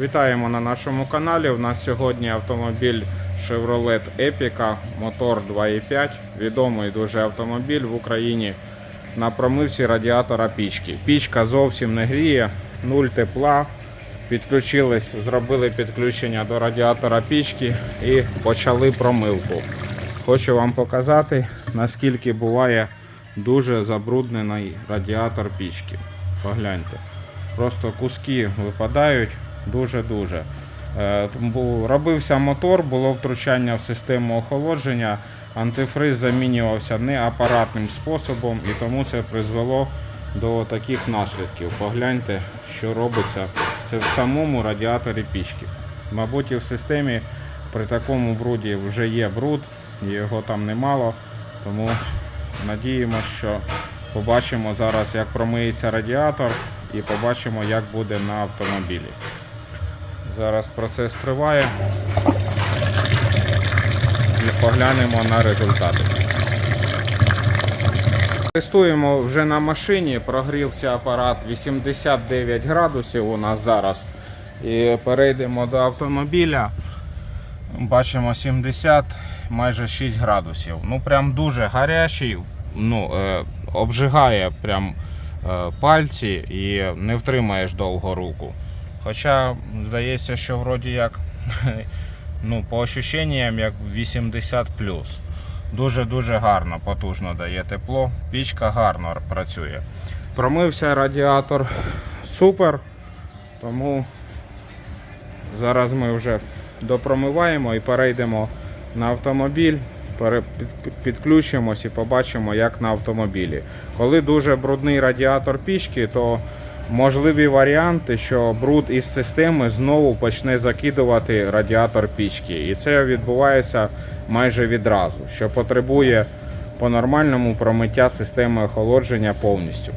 Вітаємо на нашому каналі. У нас сьогодні автомобіль Chevrolet Epica, мотор 2.5. Відомий дуже автомобіль в Україні на промивці радіатора пічки. Пічка зовсім не гріє, нуль тепла. Підключились, зробили підключення до радіатора пічки і почали промивку. Хочу вам показати, наскільки буває дуже забруднений радіатор пічки. Погляньте. Просто куски випадають дуже-дуже. Е, Робився мотор, було втручання в систему охолодження, антифриз замінювався не апаратним способом і тому це призвело до таких наслідків. Погляньте, що робиться. Це в самому радіаторі пічки. Мабуть, і в системі при такому бруді вже є бруд, його там немало. Тому надіємося, що побачимо зараз, як промиється радіатор, і побачимо, як буде на автомобілі. Зараз процес триває. І поглянемо на результати. Тестуємо вже на машині. Прогрівся апарат 89 градусів у нас зараз. І перейдемо до автомобіля. Бачимо 70, майже 6 градусів. Ну прям дуже гарячий. Ну, е, обжигає прям е, пальці і не втримаєш довго руку. Хоча здається, що вроді як ну, по ощущенням як 80 Дуже-дуже гарно, потужно дає тепло. Пічка гарно працює. Промився радіатор супер. Тому зараз ми вже допромиваємо і перейдемо на автомобіль. Підключимось і побачимо, як на автомобілі. Коли дуже брудний радіатор пічки, то можливі варіанти, що бруд із системи знову почне закидувати радіатор пічки. І це відбувається майже відразу, що потребує по-нормальному промиття системи охолодження повністю.